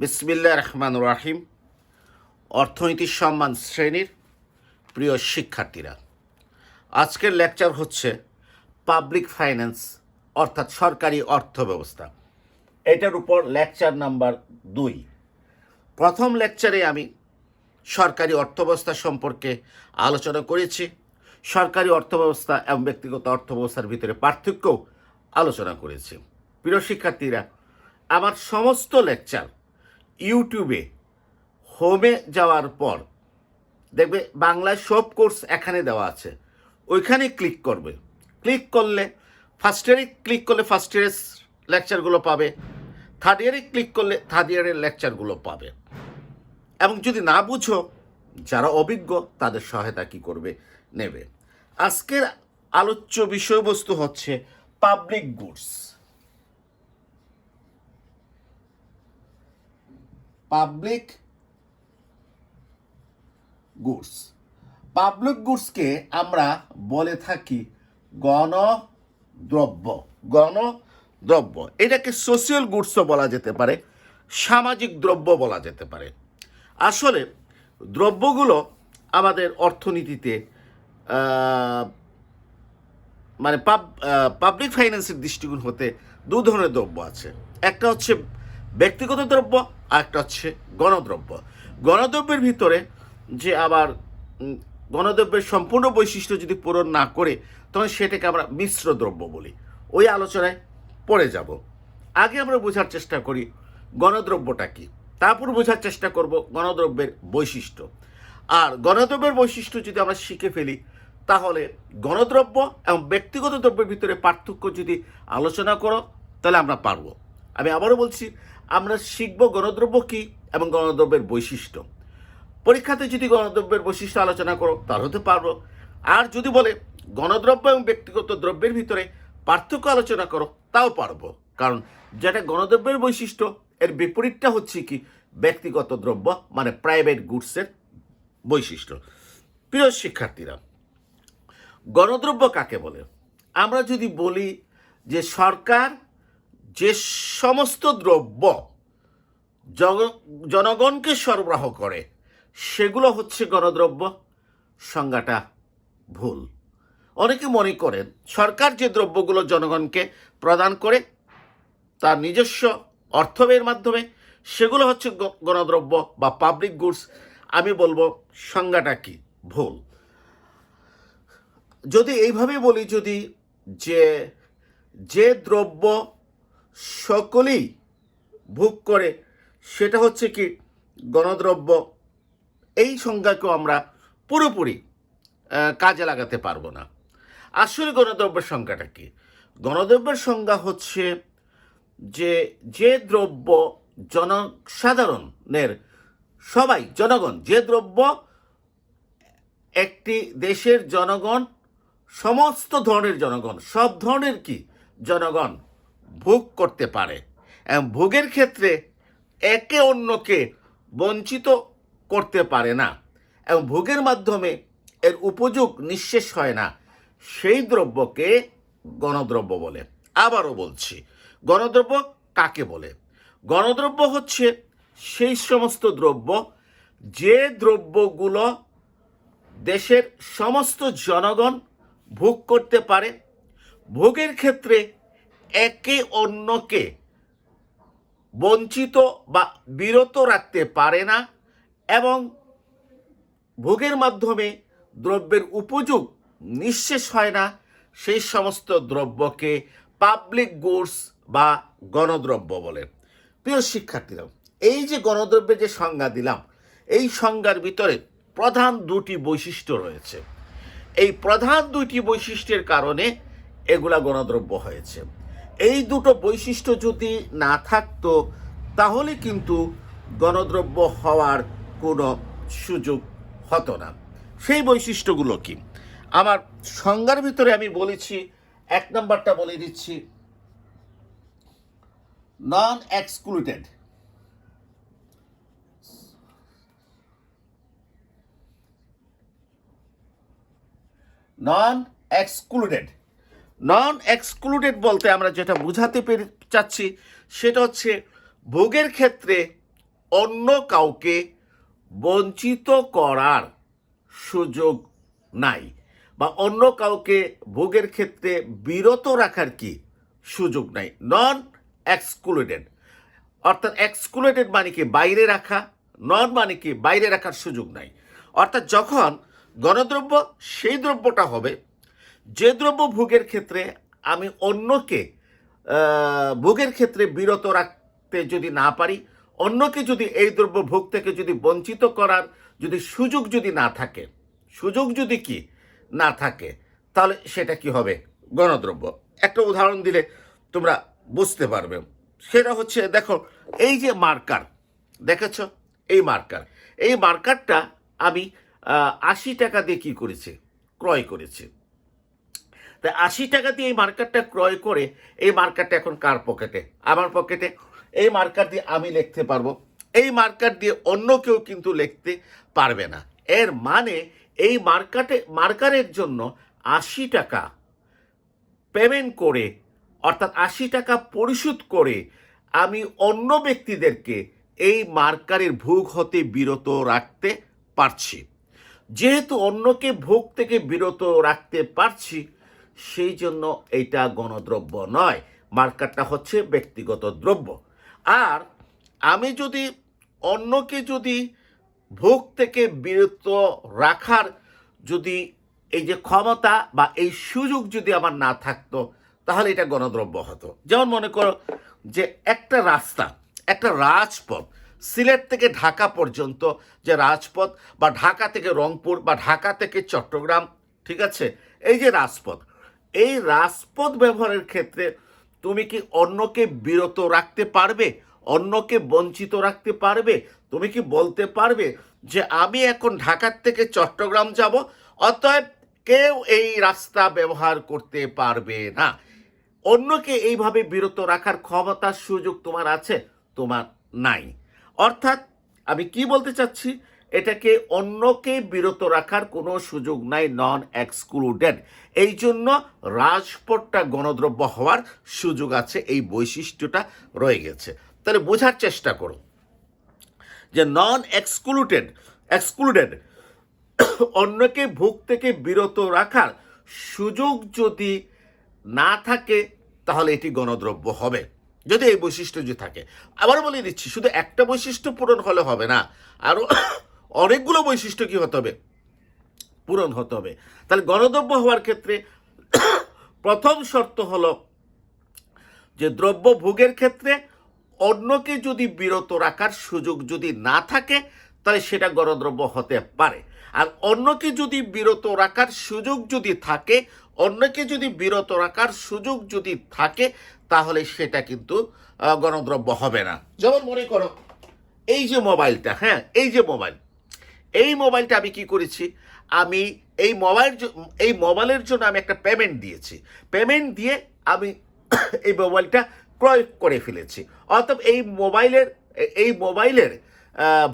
বিসমিল্লা রহমান রাহিম। অর্থনীতি সম্মান শ্রেণির প্রিয় শিক্ষার্থীরা, আজকের লেকচার হচ্ছে পাবলিক ফাইন্যান্স, অর্থাৎ সরকারি অর্থ ব্যবস্থা। এটার উপর লেকচার নাম্বার দুই। প্রথম লেকচারে আমি সরকারি অর্থব্যবস্থা সম্পর্কে আলোচনা করেছি। সরকারি অর্থব্যবস্থা এবং ব্যক্তিগত অর্থব্যবস্থার ভিতরে পার্থক্যও আলোচনা করেছি। প্রিয় শিক্ষার্থীরা, আমার সমস্ত লেকচার ইউটিউবে হোমে যাওয়ার পর দেখবে বাংলায় সব কোর্স এখানে দেওয়া আছে। ওইখানে ক্লিক করবে। ক্লিক করলে ফার্স্ট ইয়ারে ক্লিক করলে ফার্স্ট ইয়ারের লেকচারগুলো পাবে। থার্ড ইয়ারে ক্লিক করলে থার্ড ইয়ারের লেকচারগুলো পাবে। এবং যদি না বুঝো, যারা অভিজ্ঞ, তাদের সহায়তা কি করবে? নেবে। আজকের আলোচ্য বিষয়বস্তু হচ্ছে public goods public goods. Public গুডসকে আমরা বলে থাকি গণদ্রব্য। গণদ্রব্য। এটাকে সোশিয়াল গুডসও বলা যেতে পারে, সামাজিক দ্রব্য বলা যেতে পারে। আসলে দ্রব্যগুলো আমাদের অর্থনীতিতে মানে পাবলিক ফাইন্যান্সের দৃষ্টিকোণ হতে দু ধরনের দ্রব্য আছে। একটা হচ্ছে ব্যক্তিগত দ্রব্য আর একটা হচ্ছে গণদ্রব্য। গণদ্রব্যের ভিতরে যে আবার গণদ্রব্যের সম্পূর্ণ বৈশিষ্ট্য যদি পূরণ না করে, তখন সেটাকে আমরা মিশ্র দ্রব্য বলি। ওই আলোচনায় পড়ে যাব। আগে আমরা বোঝার চেষ্টা করি গণদ্রব্যটা কি। তারপর বোঝার চেষ্টা করব গণদ্রব্যের বৈশিষ্ট্য। আর গণদ্রব্যের বৈশিষ্ট্য যদি আমরা শিখে ফেলি, তাহলে গণদ্রব্য এবং ব্যক্তিগত দ্রব্যের ভিতরে পার্থক্য যদি আলোচনা করো, তাহলে আমরা পারব। আমি আবারও বলছি আমরা শিখব গণদ্রব্য কী এবং গণদ্রব্যের বৈশিষ্ট্য। পরীক্ষাতে যদি গণদ্রব্যের বৈশিষ্ট্য আলোচনা করো তার হতে পারব। আর যদি বলে গণদ্রব্য এবং ব্যক্তিগত দ্রব্যের ভিতরে পার্থক্য আলোচনা করো, তাও পারব। কারণ যেটা গণদ্রব্যের বৈশিষ্ট্য, এর বিপরীতটা হচ্ছে কি? ব্যক্তিগত দ্রব্য মানে প্রাইভেট গুডসের বৈশিষ্ট্য। প্রিয় শিক্ষার্থীরা, গণদ্রব্য কাকে বলে? আমরা যদি বলি যে সরকার যে সমস্ত দ্রব্য জনগণকে সরবরাহ করে, সেগুলো হচ্ছে গণদ্রব্য। সংজ্ঞাটা ভুল। অনেকে মনে করেন, সরকার যে দ্রব্যগুলো জনগণকে প্রদান করে, তার নিজস্ব অর্থব্যয়ের মাধ্যমে, সেগুলো হচ্ছে গণদ্রব্য বা পাবলিক গুডস আমি বলব, সংজ্ঞাটা কি? ভুল। যদি এইভাবে বলি, যদি যে যে দ্রব্য সকলেই ভোগ করে, সেটা হচ্ছে কি গণদ্রব্য। এই সংজ্ঞাকেও আমরা পুরোপুরি কাজে লাগাতে পারব না। আসলে গণদ্রব্যের সংজ্ঞাটা কি? গণদ্রব্যের সংজ্ঞা হচ্ছে যে যে দ্রব্য জনসাধারণের, সবাই, জনগণ, যে দ্রব্য একটি দেশের জনগণ, সমস্ত ধরনের জনগণ, সব ধরনের কি? জনগণ। ভোগ করতে পারে। এবং ভোগের ক্ষেত্রে একে অন্যকে বঞ্চিত করতে পারে না। এবং ভোগের মাধ্যমে এর উপযোগ নিঃশেষ হয় না। সেই দ্রব্যকে গণদ্রব্য বলে। আবারও বলছি, গণদ্রব্য কাকে বলে? গণদ্রব্য হচ্ছে সেই সমস্ত দ্রব্য যে দ্রব্যগুলো দেশের সমস্ত জনগণ ভোগ করতে পারে। ভোগের ক্ষেত্রে একে অন্যকে বঞ্চিত বা বিরত রাখতে পারে না এবং ভোগের মাধ্যমে দ্রব্যের উপযোগ নিঃশেষ হয় না, সেই সমস্ত দ্রব্যকে পাবলিক গুডস বা গণদ্রব্য বলে। প্রিয় শিক্ষার্থীরা, এই যে গণদ্রব্যের যে সংজ্ঞা দিলাম, এই সংজ্ঞার ভিতরে প্রধান দুটি বৈশিষ্ট্য রয়েছে। এই প্রধান দুইটি বৈশিষ্ট্যের কারণে এগুলা গণদ্রব্য হয়েছে। এই দুটো বৈশিষ্ট্য যদি না থাকতো, তাহলে কিন্তু গণদ্রব্য হওয়ার কোনো সুযোগ হতো না। সেই বৈশিষ্ট্যগুলো কি? আমার সংজ্ঞার ভিতরে আমি বলেছি, এক নম্বরটা বলে দিচ্ছি। Non excluded non excluded non excluded বলতে আমরা যেটা বোঝাতে পেরে চাচ্ছি, সেটা হচ্ছে ভোগের ক্ষেত্রে অন্য কাউকে বঞ্চিত করার সুযোগ নাই বা অন্য কাউকে ভোগের ক্ষেত্রে বিরত রাখার কি সুযোগ নাই। নন এক্সক্লুডেড অর্থাৎ এক্সক্লুডেড মানে কি বাইরে রাখা নন মানে কি বাইরে রাখার সুযোগ নাই। অর্থাৎ যখন গণদ্রব্য, সেই দ্রব্যটা হবে যে দ্রব্য ভোগের ক্ষেত্রে আমি অন্যকে ভোগের ক্ষেত্রে বিরত রাখতে যদি না পারি, অন্যকে যদি এই দ্রব্য ভোগ থেকে যদি বঞ্চিত করার যদি সুযোগ যদি না থাকে, সুযোগ যদি কি না থাকে, তাহলে সেটা কি হবে? গণদ্রব্য। একটা উদাহরণ দিলে তোমরা বুঝতে পারবে। সেটা হচ্ছে, দেখো, এই যে মার্কার, দেখেছ? এই মার্কার। এই মার্কারটা আমি আশি টাকা দিয়ে কি করেছি? ক্রয় করেছি। তা আশি টাকা দিয়ে এই মার্কারটা ক্রয় করে এই মার্কারটা এখন কার পকেটে? আমার পকেটে। এই মার্কার দিয়ে আমি লিখতে পারব। এই মার্কার দিয়ে অন্য কেউ কিন্তু লিখতে পারবে না। এর মানে এই মার্কাটে, মার্কারের জন্য আশি টাকা পেমেন্ট করে, অর্থাৎ আশি টাকা পরিশোধ করে আমি অন্য ব্যক্তিদেরকে এই মার্কারের ভোগ হতে বিরত রাখতে পারছি। যেহেতু অন্যকে ভোগ থেকে বিরত রাখতে পারছি সেই জন্য এটা গণদ্রব্য নয়। মার্কারটা হচ্ছে ব্যক্তিগত দ্রব্য। আর আমি যদি অন্যকে যদি ভোগ থেকে বিরত রাখার যদি এই যে ক্ষমতা বা এই সুযোগ যদি আমার না থাকতো, তাহলে এটা গণদ্রব্য হতো। যেমন মনে করো যে একটা রাস্তা, একটা রাজপথ, সিলেট থেকে ঢাকা পর্যন্ত যে রাজপথ বা ঢাকা থেকে রংপুর বা ঢাকা থেকে চট্টগ্রাম, ঠিক আছে? এই যে রাজপথ এই রাজপথ ব্যবহারের ক্ষেত্রে তুমি কি অন্যকে বিরত রাখতে পারবে? অন্যকে বঞ্চিত রাখতে পারবে? তুমি কি বলতে পারবে যে আমি এখন ঢাকার থেকে চট্টগ্রাম যাব? অতএব কেউ এই রাস্তা ব্যবহার করতে পারবে না। অন্যকে এইভাবে বিরত রাখার ক্ষমতার সুযোগ তোমার আছে, তোমার নাই। অর্থাৎ আমি কি বলতে চাচ্ছি? এটাকে অন্যকে বিরত রাখার কোনো সুযোগ নাই নন এক্সক্লুডেড এই জন্য রাজপথটা গণদ্রব্য হওয়ার সুযোগ আছে, এই বৈশিষ্ট্যটা রয়ে গেছে। তাহলে বোঝার চেষ্টা করো যে নন এক্সক্লুডেড এক্সক্লুডেড অন্যকে ভোগ থেকে বিরত রাখার সুযোগ যদি না থাকে, তাহলে এটি গণদ্রব্য হবে। যদি এই বৈশিষ্ট্য যদি থাকে আবার বলে দিচ্ছি, শুধু একটা বৈশিষ্ট্য পূরণ হলে হবে না আরও অনেকগুলো বৈশিষ্ট্য কি হতে হবে? পূরণ হতে হবে। তাহলে গণদ্রব্য হওয়ার ক্ষেত্রে প্রথম শর্ত হলো যে দ্রব্য ভোগের ক্ষেত্রে অন্যকে যদি বিরত রাখার সুযোগ যদি না থাকে, তাহলে সেটা গণদ্রব্য হতে পারে। আর অন্যকে যদি বিরত রাখার সুযোগ যদি থাকে, অন্যকে যদি বিরত রাখার সুযোগ যদি থাকে, তাহলে সেটা কিন্তু গণদ্রব্য হবে না। যেমন মনে করো, এই যে মোবাইলটা হ্যাঁ এই যে মোবাইল এই মোবাইলটা আমি কি করেছি? আমি এই মোবাইল এই মোবাইলের জন্য আমি একটা পেমেন্ট দিয়েছি। পেমেন্ট দিয়ে আমি এই মোবাইলটা ক্রয় করে ফেলেছি। অর্থাৎ এই মোবাইলের এই মোবাইলের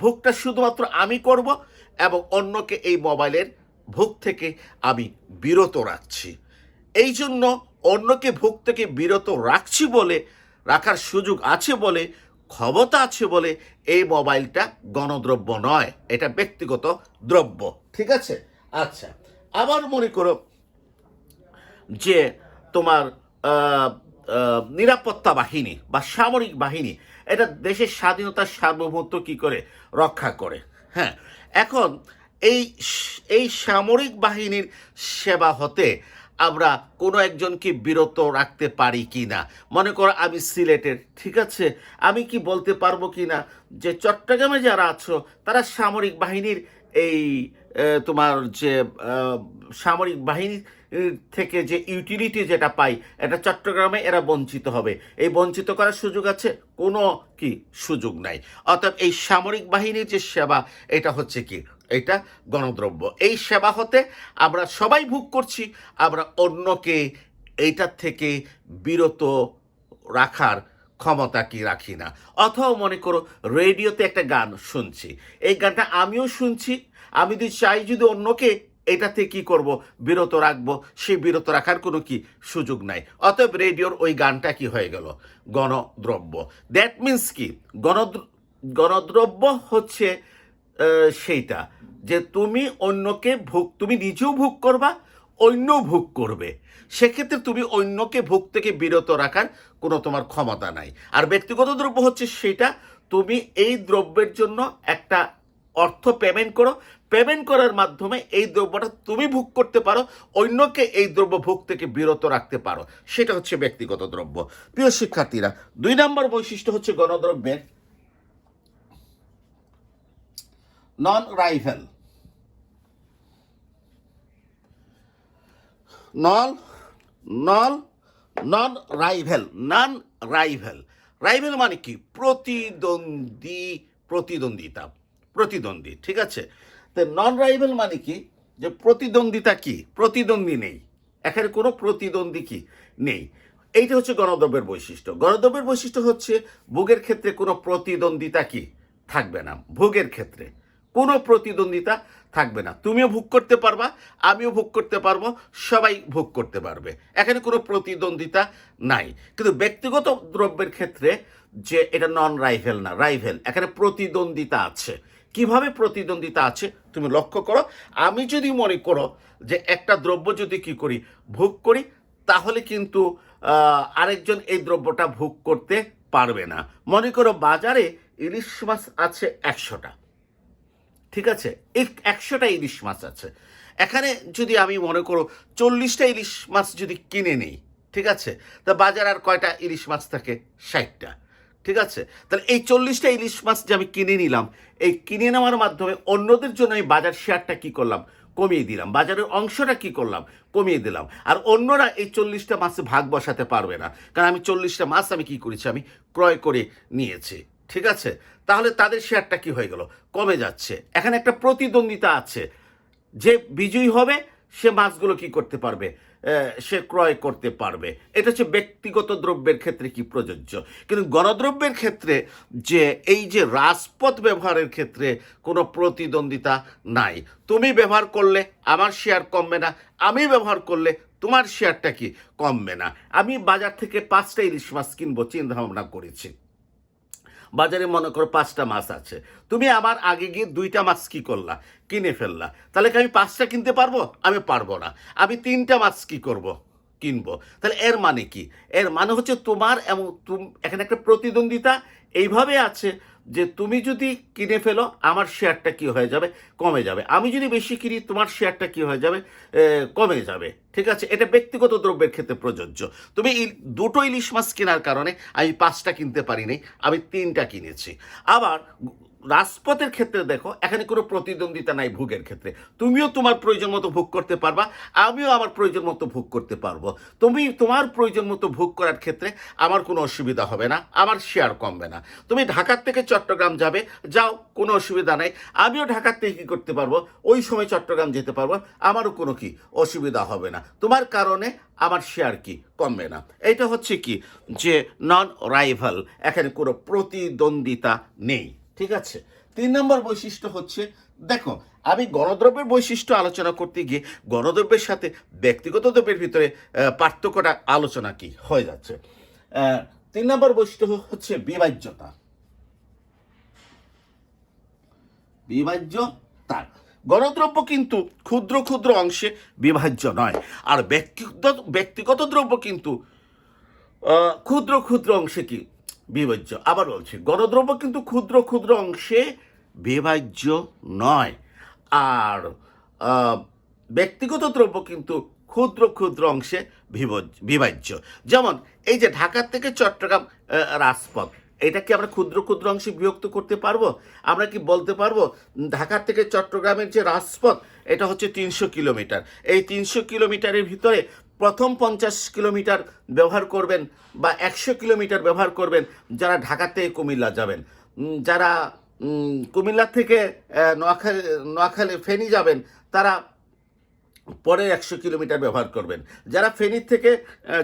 ভোগটা শুধুমাত্র আমি করব এবং অন্যকে এই মোবাইলের ভোগ থেকে আমি বিরত রাখছি। এই জন্য অন্যকে ভোগ থেকে বিরত রাখছি বলে, রাখার সুযোগ আছে বলে ক্ষমতা আছে বলে এই মোবাইলটা গণদ্রব্য নয়, এটা ব্যক্তিগত দ্রব্য। ঠিক আছে? আচ্ছা আবার মনে করো যে তোমার নিরাপত্তা বাহিনী বা সামরিক বাহিনী, এটা দেশের স্বাধীনতার সার্বভৌমত্ব কি করে রক্ষা করে? হ্যাঁ এখন এই এই সামরিক বাহিনীর সেবা হতে আমরা কোনো একজনকে বিরত রাখতে পারি কি না? মনে করো আমি সিলেটের, ঠিক আছে? আমি কি বলতে পারব কি না? যে চট্টগ্রামে যারা আছো, তারা সামরিক বাহিনীর এই তোমার যে সামরিক বাহিনী থেকে যে ইউটিলিটি যেটা পাই, এটা চট্টগ্রামে এরা বঞ্চিত হবে। এই বঞ্চিত করার সুযোগ আছে? কোনো কি সুযোগ নাই। অর্থাৎ এই সামরিক বাহিনীর যে সেবা, এটা হচ্ছে কি? এটা গণদ্রব্য। এই সেবা হতে আমরা সবাই ভোগ করছি, আমরা অন্যকে এইটার থেকে বিরত রাখার ক্ষমতা কি রাখি না। অথবা মনে করো, রেডিওতে একটা গান শুনছি। এই গানটা আমিও শুনছি, আমি যদি চাই যদি অন্যকে এটাতে কি করব, বিরত রাখব, সেই বিরত রাখার কোনো কি সুযোগ নাই। অতএব রেডিওর ওই গানটা কি হয়ে গেল? গণদ্রব্য। দ্যাট মিন্স কি? গণ গণদ্রব্য হচ্ছে সেইটা, যে তুমি অন্যকে ভোগ, তুমি নিজেও ভোগ করবা অন্য ভোগ করবে। সেক্ষেত্রে তুমি অন্যকে ভোগ থেকে বিরত রাখার কোনো তোমার ক্ষমতা নাই। আর ব্যক্তিগত দ্রব্য হচ্ছে সেটা, তুমি এই দ্রব্যের জন্য একটা অর্থ পেমেন্ট করো। পেমেন্ট করার মাধ্যমে এই দ্রব্যটা তুমি ভোগ করতে পারো, অন্যকে এই দ্রব্য ভোগ থেকে বিরত রাখতে পারো। সেটা হচ্ছে ব্যক্তিগত দ্রব্য। প্রিয় শিক্ষার্থীরা, দুই নম্বর বৈশিষ্ট্য হচ্ছে গণদ্রব্যের non rival non non non rival non rival rival মানে কি? প্রতিদ্বন্দ্বী, প্রতিদ্বন্দ্বিতা, প্রতিদ্বন্দ্বী, ঠিক আছে? তো নন রাইভেল মানে কি? যে প্রতিদ্বন্দ্বিতা কি? প্রতিদ্বন্দ্বী নেই। এখানে কোনো প্রতিদ্বন্দ্বী কি? নেই। এইটা হচ্ছে গণদ্রব্যের বৈশিষ্ট্য। গণদ্রব্যের বৈশিষ্ট্য হচ্ছে ভোগের ক্ষেত্রে কোনো প্রতিদ্বন্দ্বিতা কি? থাকবে না। ভোগের ক্ষেত্রে। কোনো প্রতিদ্বন্দ্বিতা থাকবে না। তুমিও ভোগ করতে পারবা, আমিও ভোগ করতে পারব, সবাই ভোগ করতে পারবে। এখানে কোনো প্রতিদ্বন্দ্বিতা নাই। কিন্তু ব্যক্তিগত দ্রব্যের ক্ষেত্রে যে এটা নন রাইভেল না রাইভেল এখানে প্রতিদ্বন্দ্বিতা আছে। কীভাবে প্রতিদ্বন্দ্বিতা আছে তুমি লক্ষ্য করো। আমি যদি মনে করো যে একটা দ্রব্য যদি কি করি, ভোগ করি, তাহলে কিন্তু আরেকজন এই দ্রব্যটা ভোগ করতে পারবে না। মনে করো বাজারে ইলিশ মাছ আছে একশোটা ঠিক আছে? একশোটা ইলিশ মাছ আছে। এখানে যদি আমি মনে করো চল্লিশটা ইলিশ মাছ যদি কিনে নিই, ঠিক আছে? তা বাজার আর কয়টা ইলিশ মাছ থাকে? ষাটটা। ঠিক আছে? তাহলে এই চল্লিশটা ইলিশ মাছ যে আমি কিনে নিলাম, এই কিনে নেওয়ার মাধ্যমে অন্যদের জন্য আমি বাজার শেয়ারটা কি করলাম? কমিয়ে দিলাম। বাজারের অংশটা কি করলাম? কমিয়ে দিলাম। আর অন্যরা এই চল্লিশটা মাছে ভাগ বসাতে পারবে না। কারণ আমি চল্লিশটা মাছ আমি কি করেছি? আমি ক্রয় করে নিয়েছি। ঠিক আছে? তাহলে তাদের শেয়ারটা কি হয়ে গেল? কমে যাচ্ছে। এখানে একটা প্রতিদ্বন্দ্বিতা আছে। যে বিজয়ী হবে, সে মাছগুলো কি করতে পারবে? সে ক্রয় করতে পারবে। এটা হচ্ছে ব্যক্তিগত দ্রব্যের ক্ষেত্রে কি প্রযোজ্য? কিন্তু গণদ্রব্যের ক্ষেত্রে যে এই যে রাজপথ ব্যবহারের ক্ষেত্রে কোনো প্রতিদ্বন্দ্বিতা নাই। তুমি ব্যবহার করলে আমার শেয়ার কমবে না, আমি ব্যবহার করলে তোমার শেয়ারটা কি কমবে না? আমি বাজার থেকে পাঁচটা ইলিশ মাছ কিনবো, চিন্তা ভাবনা করেছি। বাজারে মনে করো পাঁচটা মাছ আছে। তুমি আমার আগে গিয়ে দুইটা মাছ কী করলা? কিনে ফেললা। তাহলে কি আমি পাঁচটা কিনতে পারব? আমি পারব না। আমি তিনটা মাছ কী করব? কিনবো। তাহলে এর মানে কি? এর মানে হচ্ছে তোমার এবং এখানে একটা প্রতিদ্বন্দ্বিতা এইভাবে আছে যে তুমি যদি কিনে ফেলো, আমার শেয়ারটা কি হয়ে যাবে? কমে যাবে। আমি যদি বেশি কিনি, তোমার শেয়ারটা কি হয়ে যাবে? কমে যাবে। ঠিক আছে? এটা ব্যক্তিগত দ্রব্যের ক্ষেত্রে প্রযোজ্য। তুমি দুটো ইলিশ মাছ কেনার কারণে আমি পাঁচটা কিনতে পারিনি, আমি তিনটা কিনেছি। আবার রাজপথের ক্ষেত্রে দেখো, এখানে কোনো প্রতিদ্বন্দ্বিতা নাই ভোগের ক্ষেত্রে। তুমিও তোমার প্রয়োজন মতো ভোগ করতে পারবা, আমিও আমার প্রয়োজন মতো ভোগ করতে পারব। তুমি তোমার প্রয়োজন মতো ভোগ করার ক্ষেত্রে আমার কোনো অসুবিধা হবে না, আমার শেয়ার কমবে না। তুমি ঢাকার থেকে চট্টগ্রাম যাবে, যাও, কোনো অসুবিধা নাই। আমিও ঢাকার থেকে কী করতে পারব? ওই সময় চট্টগ্রাম যেতে পারব, আমারও কোনো কি অসুবিধা হবে না। তোমার কারণে আমার শেয়ার কি কমবে না। এটা হচ্ছে কি? যে নন রাইভাল এখানে কোনো প্রতিদ্বন্দ্বিতা নেই। ঠিক আছে? তিন নম্বর বৈশিষ্ট্য হচ্ছে, দেখো, আমি গণদ্রব্যের বৈশিষ্ট্য আলোচনা করতে গিয়ে গণদ্রব্যের সাথে ব্যক্তিগত দ্রব্যের ভিতরে পার্থক্যটা আলোচনা কি? হয়ে যাচ্ছে। তিন নম্বর বৈশিষ্ট্য হচ্ছে বিভাজ্যতা। বিভাজ্যতা গণদ্রব্য কিন্তু ক্ষুদ্র ক্ষুদ্র অংশে বিভাজ্য নয়, আর ব্যক্তিগত ব্যক্তিগত দ্রব্য কিন্তু ক্ষুদ্র ক্ষুদ্র অংশে কি? বিভাজ্য। আবার বলছি, গণদ্রব্য কিন্তু ক্ষুদ্র ক্ষুদ্র অংশে বিভাজ্য নয়। আর ব্যক্তিগত দ্রব্য কিন্তু ক্ষুদ্র ক্ষুদ্র অংশে বিভাজ্য। যেমন, এই যে ঢাকার থেকে চট্টগ্রাম রাজপথ, এটা কি আমরা ক্ষুদ্র ক্ষুদ্র অংশে বিভক্ত করতে পারব? আমরা কি বলতে পারব, ঢাকার থেকে চট্টগ্রামের যে রাজপথ, এটা হচ্ছে তিনশো কিলোমিটার। এই তিনশো কিলোমিটারের ভিতরে প্রথম পঞ্চাশ কিলোমিটার ব্যবহার করবেন বা একশো কিলোমিটার ব্যবহার করবেন, যারা ঢাকা থেকে কুমিল্লা যাবেন। যারা কুমিল্লা থেকে নোয়াখালী নোয়াখালী ফেনী যাবেন, তারা পরে একশো কিলোমিটার ব্যবহার করবেন। যারা ফেনীর থেকে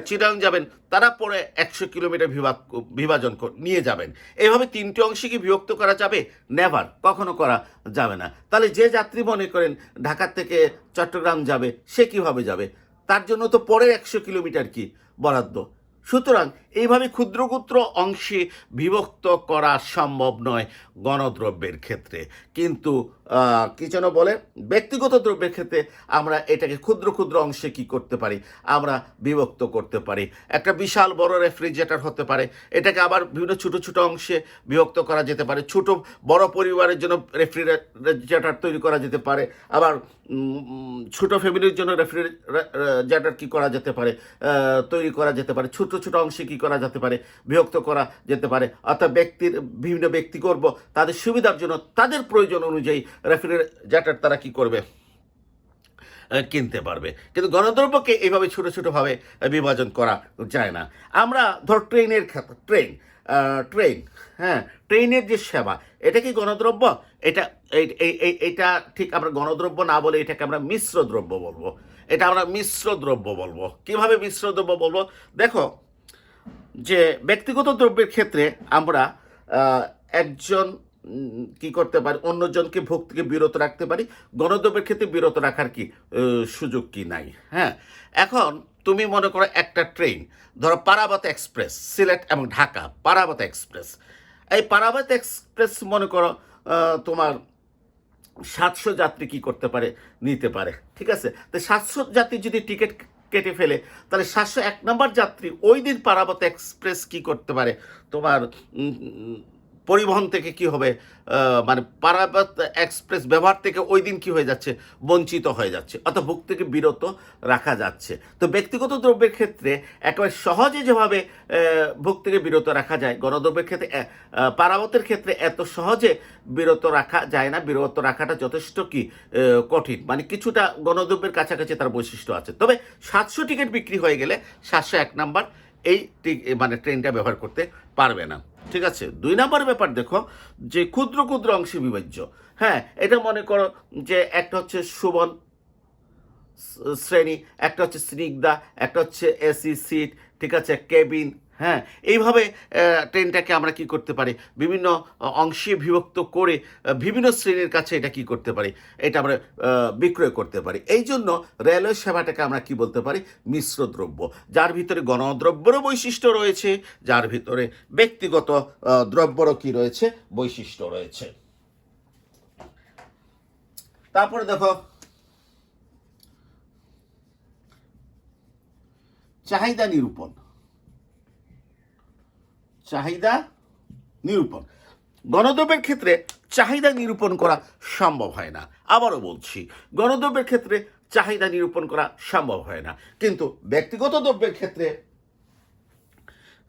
চিরাং যাবেন, তারা পরে একশো কিলোমিটার বিভাগ, বিভাজন নিয়ে যাবেন। এইভাবে তিনটি অংশে কি বিভক্ত করা যাবে? নেভার, কখনো করা যাবে না। তাহলে যে যাত্রী মনে করেন ঢাকার থেকে চট্টগ্রাম যাবে, সে কীভাবে যাবে? তার জন্য তো পরে একশো কিলোমিটার কি বরাদ্দ। সুতরাং এইভাবে ক্ষুদ্র ক্ষুদ্র অংশে বিভক্ত করা সম্ভব নয় গণদ্রব্যের ক্ষেত্রে। কিন্তু কি যেন বলে, ব্যক্তিগত দ্রব্যের ক্ষেত্রে আমরা এটাকে ক্ষুদ্র ক্ষুদ্র অংশে কি করতে পারি? আমরা বিভক্ত করতে পারি। একটা বিশাল বড় রেফ্রিজারেটর হতে পারে। এটাকে আবার বিভিন্ন ছোট ছোট অংশে বিভক্ত করা যেতে পারে। ছোট বড় পরিবারের জন্য রেফ্রিজারেটর তৈরি করা যেতে পারে। আবার ছোট ফ্যামিলির জন্য রেফ্রিজারেটর কি করা যেতে পারে? তৈরি করা যেতে পারে। ছোট ছোট ছোট অংশে কি করা যেতে পারে? বিভক্ত করা যেতে পারে। অর্থাৎ ব্যক্তির, বিভিন্ন ব্যক্তি করব, তাদের সুবিধার জন্য, তাদের প্রয়োজন অনুযায়ী রেফ্রিজারেটর তারা কি করবে? কিনতে পারবে। কিন্তু গণদ্রব্যকে এইভাবে ছোট ছোটোভাবে বিভাজন করা যায় না। আমরা ধর ট্রেনের ক্ষেত্রে ট্রেন ট্রেন হ্যাঁ ট্রেনের যে সেবা, এটা কি গণদ্রব্য? এটা এটা ঠিক আমরা গণদ্রব্য না বলে এটাকে আমরা মিশ্র দ্রব্য বলব। এটা আমরা মিশ্র দ্রব্য বলব। কীভাবে মিশ্র দ্রব্য বলব? দেখো, যে ব্যক্তিগত দ্রব্যের ক্ষেত্রে আমরা একজন কি করতে পারি, অন্যজনকে ভোগ থেকে বিরত রাখতে পারি। গণদ্রব্যের ক্ষেত্রে বিরত রাখার কি সুযোগ কি নাই হ্যাঁ? এখন তুমি মনে করো একটা ট্রেন, ধরো পারাবত এক্সপ্রেস, সিলেট এবং ঢাকা, পারাবত এক্সপ্রেস। এই পারাবত এক্সপ্রেস মনে করো তোমার সাতশো যাত্রী কি করতে পারে, নিতে পারে, ঠিক আছে? তো সাতশো যাত্রী যদি টিকিট কেটে ফেলে, তাহলে সাতশো এক নম্বর যাত্রী ওই দিন পারাবত এক্সপ্রেস কি করতে পারে? তোমার পরিবহন থেকে কি হবে? মানে পারাবত এক্সপ্রেস ব্যবহার থেকে ওই দিন কি হয়ে যাচ্ছে? বঞ্চিত হয়ে যাচ্ছে। অর্থাৎ ভোগ থেকে বিরত রাখা যাচ্ছে। তো ব্যক্তিগত দ্রব্যের ক্ষেত্রে একেবারে সহজে যেভাবে ভোগ থেকে বিরত রাখা যায়, গণদ্রব্যের ক্ষেত্রে পারাবতের ক্ষেত্রে এত সহজে বিরত রাখা যায় না। বিরত রাখাটা যথেষ্ট কি কঠিন। মানে কিছুটা গণদ্রব্যের কাছাকাছি তার বৈশিষ্ট্য আছে। তবে সাতশো টিকিট বিক্রি হয়ে গেলে সাতশো এক নাম্বার এই মানে ট্রেনটা ব্যবহার করতে পারবে না। ঠিক আছে? দুই নম্বর ব্যাপার দেখো, যে ক্ষুদ্র ক্ষুদ্র অংশে বিভাজ্য। হ্যাঁ এটা মনে করো যে একটা হচ্ছে সুবন শ্রেণি, একটা হচ্ছে স্নিগ্ধা, একটা হচ্ছে এসি সিট, ঠিক আছে? কেবিন হ্যাঁ এইভাবে ট্রেনটাকে আমরা কি করতে পারি? বিভিন্ন অংশে বিভক্ত করে বিভিন্ন শ্রেণির কাছে এটা কি করতে পারি? এটা আমরা বিক্রয় করতে পারি। এই জন্য রেলওয়ে সেবাটাকে আমরা কি বলতে পারি? মিশ্র দ্রব্য। যার ভিতরে গণদ্রব্যেরও বৈশিষ্ট্য রয়েছে, যার ভিতরে ব্যক্তিগত দ্রব্যরও কি রয়েছে? বৈশিষ্ট্য রয়েছে। তারপরে দেখো, চাহিদা নিরূপণ। চাহিদা নিরূপণ। গণদ্রব্যের ক্ষেত্রে চাহিদা নিরূপণ করা সম্ভব হয় না। আবারও বলছি, গণদ্রব্যের ক্ষেত্রে চাহিদা নিরূপণ করা সম্ভব হয় না। কিন্তু ব্যক্তিগত দ্রব্যের ক্ষেত্রে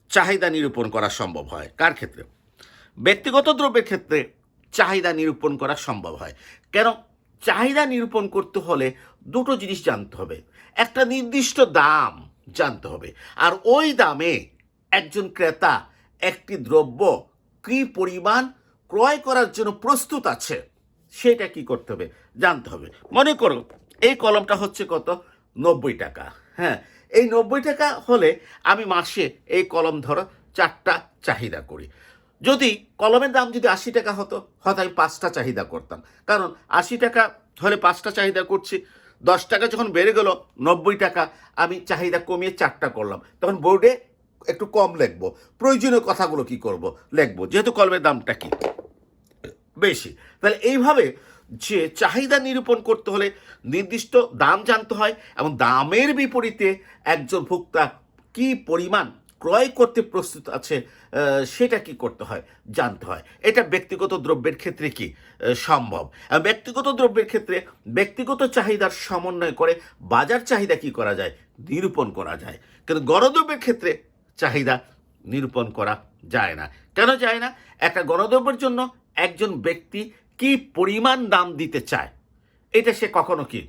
চাহিদা নিরূপণ করা সম্ভব হয়। কার ক্ষেত্রে? ব্যক্তিগত দ্রব্যের ক্ষেত্রে চাহিদা নিরূপণ করা সম্ভব হয়। কেন? চাহিদা নিরূপণ করতে হলে দুটো জিনিস জানতে হবে। একটা নির্দিষ্ট দাম জানতে হবে। আর ওই দামে একজন ক্রেতা একটি দ্রব্য কী পরিমাণ ক্রয় করার জন্য প্রস্তুত আছে, সেটা কি করতে হবে জানতে হবে। মনে করো, এই কলমটা হচ্ছে কত? নব্বই টাকা হ্যাঁ? এই নব্বই টাকা হলে আমি মাসে এই কলম ধরো চারটা চাহিদা করি। যদি কলমের দাম যদি আশি টাকা হতো, হয়তো আমি পাঁচটা চাহিদা করতাম। কারণ আশি টাকা হলে পাঁচটা চাহিদা করছি, দশ টাকা যখন বেড়ে গেল, নব্বই টাকা আমি চাহিদা কমিয়ে চারটা করলাম। তখন বোর্ডে একটু কম লিখব। প্রয়োজনীয় কথাগুলো কি করব? লিখব। যেহেতু কলমের দামটা কি? বেশি। তাহলে এইভাবে যে চাহিদা নিরূপণ করতে হলে নির্দিষ্ট দাম জানতে হয় এবং দামের বিপরীতে একজন ভোক্তা কি পরিমাণ ক্রয় করতে প্রস্তুত আছে সেটা কি করতে হয়? জানতে হয়। এটা ব্যক্তিগত দ্রব্যের ক্ষেত্রে কি সম্ভব? ব্যক্তিগত দ্রব্যের ক্ষেত্রে ব্যক্তিগত চাহিদার সমন্বয় করে বাজার চাহিদা কি করা যায়? নিরূপণ করা যায়। কিন্তু গণদ্রব্যের ক্ষেত্রে চাহিদা নিরূপণ করা যায় না। কেন যায় না? একটা গণদ্রব্যের জন্য একজন ব্যক্তি কি পরিমাণ দাম দিতে চায়, এটা সে কখনো কি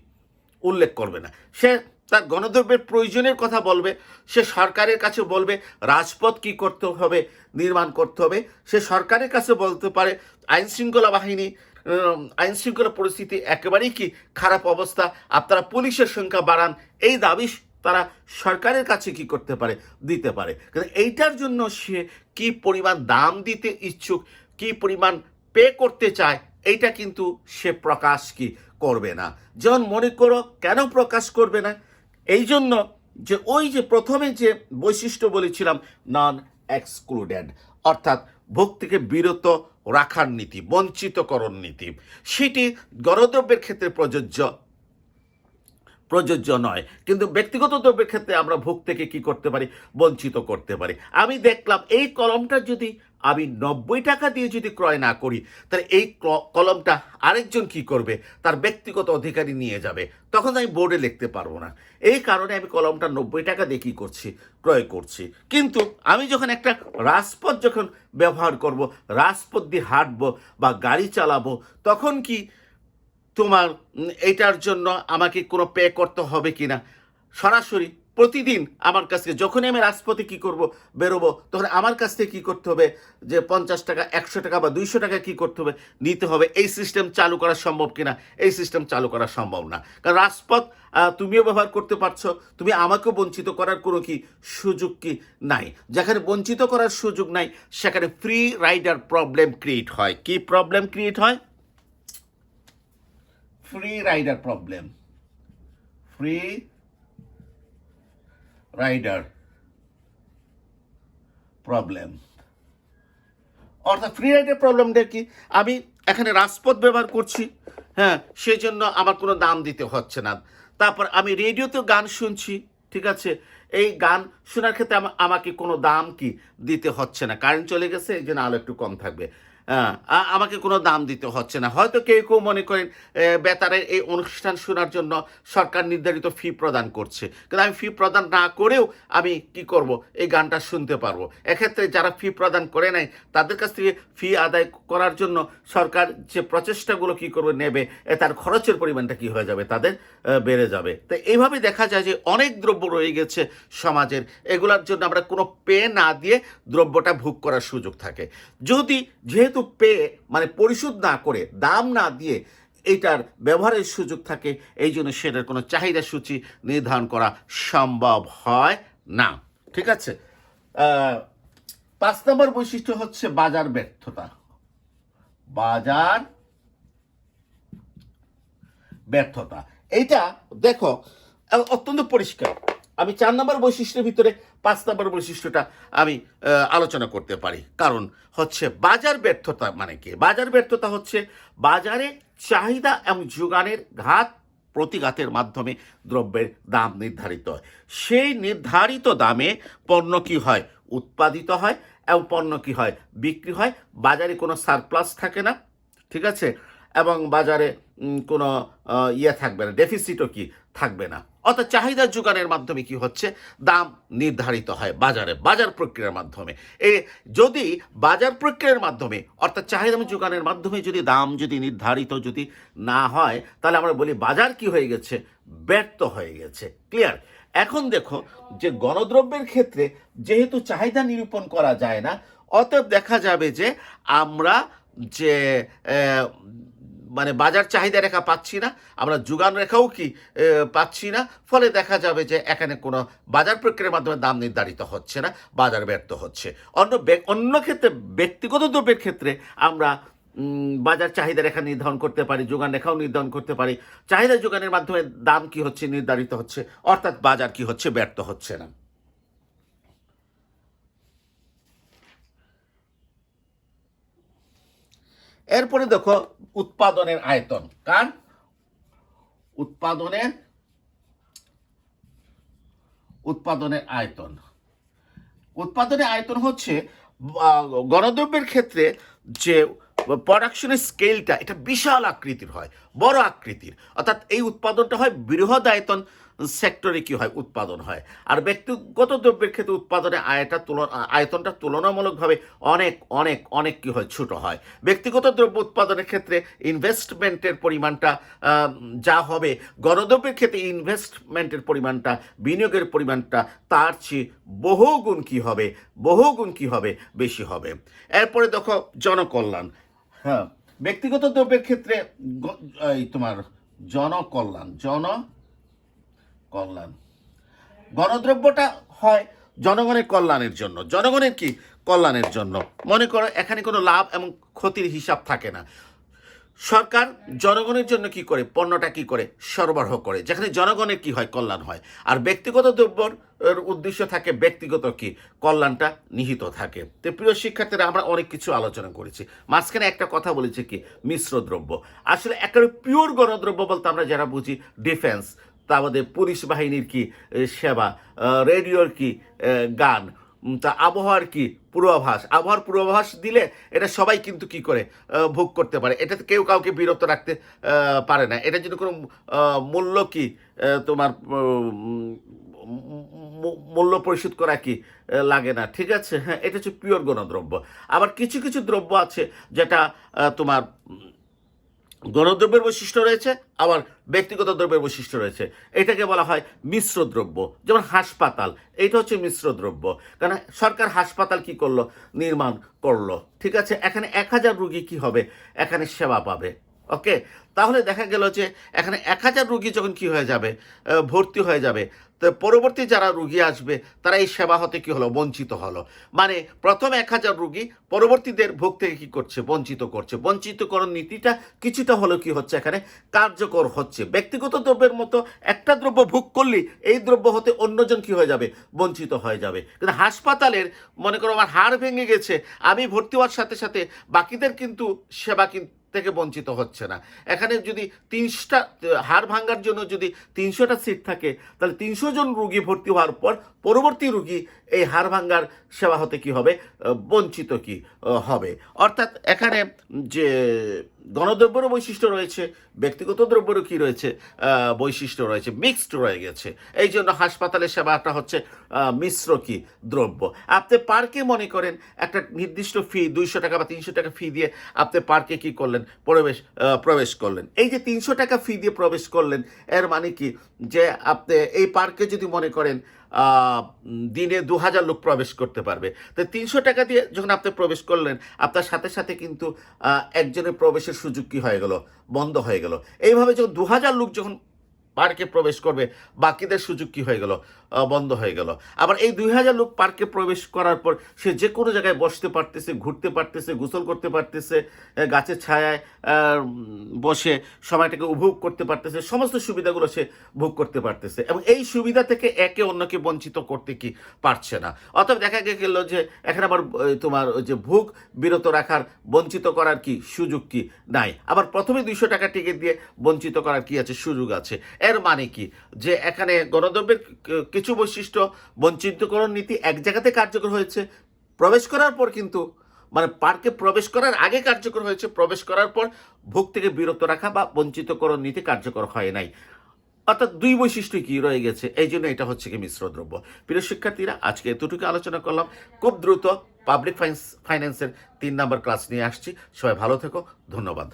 উল্লেখ করবে না। সে তার গণদ্রব্যের প্রয়োজনের কথা বলবে, সে সরকারের কাছে বলবে, রাজপথ কি করতে হবে, নির্মাণ করতে হবে, সে সরকারের কাছে বলতে পারে, আইন শৃঙ্খলা বাহিনী আইন শৃঙ্খলা পরিস্থিতি একেবারেই কি খারাপ অবস্থা, আপনারা পুলিশের সংখ্যা বাড়ান, এই দাবি তারা সরকারের কাছে কি করতে পারে? দিতে পারে। কিন্তু এইটার জন্য সে কি পরিমাণ দাম দিতে ইচ্ছুক, কি পরিমাণ পে করতে চায়, এইটা কিন্তু সে প্রকাশ কি করবে না। যেমন মনে করো কেন প্রকাশ করবে না? এই জন্য যে ওই যে প্রথমে যে বৈশিষ্ট্য বলেছিলাম নন এক্সক্লুডেড অর্থাৎ ভক্তিকে বিরত রাখার নীতি, বঞ্চিতকরণ নীতি, সেটি গণদ্রব্যের ক্ষেত্রে প্রযোজ্য প্রযোজ্য নয়। কিন্তু ব্যক্তিগত দ্রব্যের ক্ষেত্রে আমরা ভোগ থেকে কি করতে পারি? বঞ্চিত করতে পারি। আমি দেখলাম এই কলমটা যদি আমি নব্বই টাকা দিয়ে যদি ক্রয় না করি, তাহলে এই কলমটা আরেকজন কি করবে? তার ব্যক্তিগত অধিকারী নিয়ে যাবে। তখন আমি বোর্ডে লিখতে পারব না। এই কারণে আমি কলমটা নব্বই টাকা দিয়ে কী করছি? ক্রয় করছি। কিন্তু আমি যখন একটা রাজপথ যখন ব্যবহার করব, রাজপথ দিয়ে হাঁটবো বা গাড়ি চালাবো, তখন কি তোমার এটার জন্য আমাকে কোনো পে করতে হবে কি না সরাসরি প্রতিদিন আমার কাছ থেকে যখনই আমি রাজপথে কী করব, বেরোবো, তখন আমার কাছ থেকে কী করতে হবে? যে পঞ্চাশ টাকা, একশো টাকা বা দুইশো টাকা কী করতে হবে? নিতে হবে। এই সিস্টেম চালু করা সম্ভব কিনা? এই সিস্টেম চালু করা সম্ভব না। কারণ রাজপথ তুমিও ব্যবহার করতে পারছ। তুমি আমাকেও বঞ্চিত করার কোনো কি সুযোগ কি নাই? যেখানে বঞ্চিত করার সুযোগ নাই, সেখানে ফ্রি রাইডার প্রবলেম ক্রিয়েট হয়। কি প্রবলেম ক্রিয়েট হয়? Free rider problem. Free rider problem. অর্থাৎ ফ্রি রাইডার প্রবলেমটা কি? আমি এখানে রাজপথ ব্যবহার করছি হ্যাঁ সেই জন্য আমার কোনো দাম দিতে হচ্ছে না। তারপর আমি রেডিওতেও গান শুনছি, ঠিক আছে? এই গান শোনার ক্ষেত্রে আমা- আমাকে কোনো দাম কি দিতে হচ্ছে না? কারেন্ট চলে গেছে, এই জন্য আলো একটু কম থাকবে। আমাকে কোনো দাম দিতে হচ্ছে না। হয়তো কেউ কেউ মনে করেন বেতারের এই অনুষ্ঠান শোনার জন্য সরকার নির্ধারিত ফি প্রদান করছে। কিন্তু আমি ফি প্রদান না করেও আমি কি করব? এই গানটা শুনতে পারব। এক্ষেত্রে যারা ফি প্রদান করে নাই, তাদের কাছ থেকে ফি আদায় করার জন্য সরকার যে প্রচেষ্টাগুলো কি করবে, নেবে তার খরচের পরিমাণটা কি হয়ে যাবে, তাদের বেড়ে যাবে। তো এইভাবে দেখা যায় যে অনেক দ্রব্য রয়ে গেছে সমাজের। এগুলোর জন্য আমরা কোনো পে না দিয়ে দ্রব্যটা ভোগ করার সুযোগ থাকে। যদি যেহেতু পে মানে পরিশোধ না করে, দাম না দিয়ে এইটার ব্যবহারের সুযোগ থাকে, এই জন্য সেটার কোনো চাহিদা সূচি নির্ধারণ করা সম্ভব হয় না। ঠিক আছে? পাঁচ নম্বর বৈশিষ্ট্য হচ্ছে বাজার ব্যর্থতা। বাজার ব্যর্থতা। এইটা দেখো অত্যন্ত পরিষ্কার। আমি চার নম্বর বৈশিষ্ট্যের ভিতরে পাঁচ নম্বর বৈশিষ্ট্যটা আমি আলোচনা করতে পারি। কারণ হচ্ছে বাজার ব্যর্থতা মানে কি? বাজার ব্যর্থতা হচ্ছে বাজারে চাহিদা এবং যোগানের ঘাত প্রতিঘাতের মাধ্যমে দ্রব্যের দাম নির্ধারিত হয়। সেই নির্ধারিত দামে পণ্য কি হয়? উৎপাদিত হয় এবং পণ্য কি হয়? বিক্রি হয়। বাজারে কোনো সারপ্লাস থাকে না। ঠিক আছে? এবং বাজারে কোনো ইয়ে থাকবে না ডেফিসিটও কি থাকবে না। অর্থাৎ চাহিদা যোগানের মাধ্যমে কি হচ্ছে? দাম নির্ধারিত হয় বাজারে, বাজার প্রক্রিয়ার মাধ্যমে। এ, যদি বাজার প্রক্রিয়ার মাধ্যমে, অর্থাৎ চাহিদা যোগানের মাধ্যমে যদি দাম যদি নির্ধারিত যদি না হয়, তাহলে আমরা বলি বাজার কি হয়ে গেছে? ব্যর্থ হয়ে গেছে। ক্লিয়ার এখন দেখো যে গণদ্রব্যের ক্ষেত্রে যেহেতু চাহিদা নিরূপণ করা যায় না, অতএব দেখা যাবে যে আমরা যে মানে বাজার চাহিদা রেখা পাচ্ছি না, আমরা যোগান রেখাও কি পাচ্ছি না। ফলে দেখা যাবে যে এখানে কোনো বাজার প্রক্রিয়ার মাধ্যমে দাম নির্ধারিত হচ্ছে না, বাজার ব্যর্থ হচ্ছে। অন্য অন্য ক্ষেত্রে, ব্যক্তিগত দ্রব্যের ক্ষেত্রে আমরা বাজার চাহিদা রেখা নির্ধারণ করতে পারি, যোগান রেখাও নির্ধারণ করতে পারি। চাহিদা যোগানের মাধ্যমে দাম কি হচ্ছে, নির্ধারিত হচ্ছে, অর্থাৎ বাজার কি হচ্ছে, ব্যর্থ হচ্ছে না। এরপরে দেখো উৎপাদনের আয়তন, কার? উৎপাদনের উৎপাদনের আয়তন। উৎপাদনের আয়তন হচ্ছে গণদ্রব্যের ক্ষেত্রে যে প্রোডাকশনের স্কেলটা এটা বিশাল আকৃতির হয়, বড় আকৃতির। অর্থাৎ এই উৎপাদনটা হয় বৃহৎ আয়তন সেক্টরে কি হয়? উৎপাদন হয়। আর ব্যক্তিগত দ্রব্যের ক্ষেত্রে উৎপাদনে আয়টা তুলনা, আয়তনটা তুলনামূলকভাবে অনেক অনেক অনেক কি হয়? ছোট হয়। ব্যক্তিগত দ্রব্য উৎপাদনের ক্ষেত্রে ইনভেস্টমেন্টের পরিমাণটা যা হবে, গণদ্রব্যের ক্ষেত্রে ইনভেস্টমেন্টের পরিমাণটা, বিনিয়োগের পরিমাণটা, তার চেয়ে বহুগুণ কি হবে? বহুগুণ কি হবে? বেশি হবে। এরপরে দেখো জনকল্যাণ। হ্যাঁ ব্যক্তিগত দ্রব্যের ক্ষেত্রে এই তোমার জনকল্যাণ, জন কল্যাণ। গণদ্রব্যটা হয় জনগণের কল্যাণের জন্য। জনগণের কি? কল্যাণের জন্য। মনে করো এখানে কোনো লাভ এবং ক্ষতির হিসাব থাকে না। সরকার জনগণের জন্য কি করে? পণ্যটা কি করে? সরবরাহ করে। যেখানে জনগণের কি হয়? কল্যাণ হয়। আর ব্যক্তিগত দ্রব্যর উদ্দেশ্য থাকে ব্যক্তিগত কি? কল্যাণটা নিহিত থাকে। তো প্রিয় শিক্ষার্থীরা, আমরা অনেক কিছু আলোচনা করেছি। মাঝখানে একটা কথা বলেছি কি? মিশ্র দ্রব্য। আসলে একেবারে পিওর গণদ্রব্য বলতে আমরা যারা বুঝি ডিফেন্স তা আমাদের পুলিশ বাহিনীর কি সেবা রেডিওর কি গান তা আবহাওয়ার কি পূর্বাভাস? আবহাওয়ার পূর্বাভাস দিলে এটা সবাই কিন্তু কি করে ভোগ করতে পারে? এটাতে কেউ কাউকে বিরত রাখতে পারে না। এটার জন্য কোনো মূল্য কি তোমার মূল্য পরিশোধ করা কি লাগে না? ঠিক আছে? হ্যাঁ এটা হচ্ছে পিওর গণদ্রব্য। আবার কিছু কিছু দ্রব্য আছে যেটা তোমার গণদ্রব্যের বৈশিষ্ট্য রয়েছে, আবার ব্যক্তিগত দ্রব্যের বৈশিষ্ট্য রয়েছে। এটাকে বলা হয় মিশ্র দ্রব্য, যেমন হাসপাতাল এটা হচ্ছে মিশ্র দ্রব্য। কারণ সরকার হাসপাতাল কি করল? নির্মাণ করল। ঠিক আছে? এখানে এক হাজার রুগী কি হবে? এখানে সেবা পাবে। ওকে? তাহলে দেখা গেল যে, এখানে এক হাজার রুগী যখন কি হয়ে যাবে? ভর্তি হয়ে যাবে। পরবর্তী যারা রুগী আসবে, তারা এই সেবা হতে কি হলো? বঞ্চিত হলো। মানে প্রথম এক হাজার রুগী পরবর্তীদের ভোগ থেকে কি করছে? বঞ্চিত করছে। বঞ্চিতকরণ নীতিটা কিছুটা হলেও কি হচ্ছে এখানে? কার্যকর হচ্ছে। ব্যক্তিগত দ্রব্যের মতো একটা দ্রব্য ভোগ করলেই এই দ্রব্য হতে অন্যজন কি হয়ে যাবে? বঞ্চিত হয়ে যাবে। কিন্তু হাসপাতালের, মনে করো আমার হাড় ভেঙে গেছে, আমি ভর্তি হওয়ার সাথে সাথে বাকিদের কিন্তু সেবা কিন্তু থেকে বঞ্চিত হচ্ছে না। এখানে যদি তিনশোটা, হাড় ভাঙ্গার জন্য যদি তিনশোটা সিট থাকে, তাহলে তিনশো জন রুগী ভর্তি হওয়ার পর পরবর্তী রুগী এই হাড় ভাঙ্গার সেবা হতে কি হবে? বঞ্চিত কি হবে? অর্থাৎ এখানে যে গণদ্রব্যেরও বৈশিষ্ট্য রয়েছে, ব্যক্তিগত দ্রব্যেরও কি রয়েছে বৈশিষ্ট্য রয়েছে মিক্সড রয়ে গেছে। এই জন্য হাসপাতালের সেবাটা হচ্ছে মিশ্র কি দ্রব্য। আপনি পার্কে মনে করেন, একটা নির্দিষ্ট ফি দুইশো টাকা বা তিনশো টাকা ফি দিয়ে আপনি পার্কে কি করলেন, প্রবেশ প্রবেশ করলেন। এই যে তিনশো টাকা ফি দিয়ে প্রবেশ করলেন, এর মানে কি? যে আপনি এই পার্কে যদি মনে করেন দিনে দু হাজার লোক প্রবেশ করতে পারবে। তো তিনশো টাকা দিয়ে যখন আপনি প্রবেশ করলেন, আপনার সাথে সাথে কিন্তু একজনের প্রবেশের সুযোগ কী হয়ে গেল? বন্ধ হয়ে গেল। এইভাবে যখন দু হাজার লোক যখন পার্কে প্রবেশ করবে, বাকিদের সুযোগ কী হয়ে গেল? বন্ধ হয়ে গেল। আবার এই দুই হাজার লোক পার্কে প্রবেশ করার পর সে যে কোনো জায়গায় বসতে পারতেছে, ঘুরতে পারতেছে, গোসল করতে পারতেছে গাছের ছায়ায় বসে সময়টাকে উপভোগ করতে পারতেছে, সমস্ত সুবিধাগুলো সে ভোগ করতে পারতেছে। এবং এই সুবিধা থেকে একে অন্যকে বঞ্চিত করতে কি পারছে না। অতএব দেখা গেল যে এখানে আবার তোমার ওই যে ভোগ বিরত রাখার, বঞ্চিত করার কি সুযোগ কি নাই? আবার প্রথমে দুইশো টাকা টিকিট দিয়ে বঞ্চিত করার কি আছে সুযোগ আছে? এর মানে কি? যে এখানে গণদ্রব্যের কিছু বৈশিষ্ট্য বঞ্চিতকরণ নীতি এক জায়গাতে কার্যকর হয়েছে, প্রবেশ করার পর কিন্তু মানে পার্কে প্রবেশ করার আগে কার্যকর হয়েছে, প্রবেশ করার পর ভোগ থেকে বিরত রাখা বা বঞ্চিতকরণ নীতি কার্যকর হয় নাই। অর্থাৎ দুই বৈশিষ্ট্য কি রয়ে গেছে? এই জন্য এটা হচ্ছে কি মিশ্র দ্রব্য। প্রিয় শিক্ষার্থীরা, আজকে এতটুকু আলোচনা করলাম। খুব দ্রুত পাবলিক ফাইন্যান্সের তিন নম্বর ক্লাস নিয়ে আসছি। সবাই ভালো থেকো। ধন্যবাদ।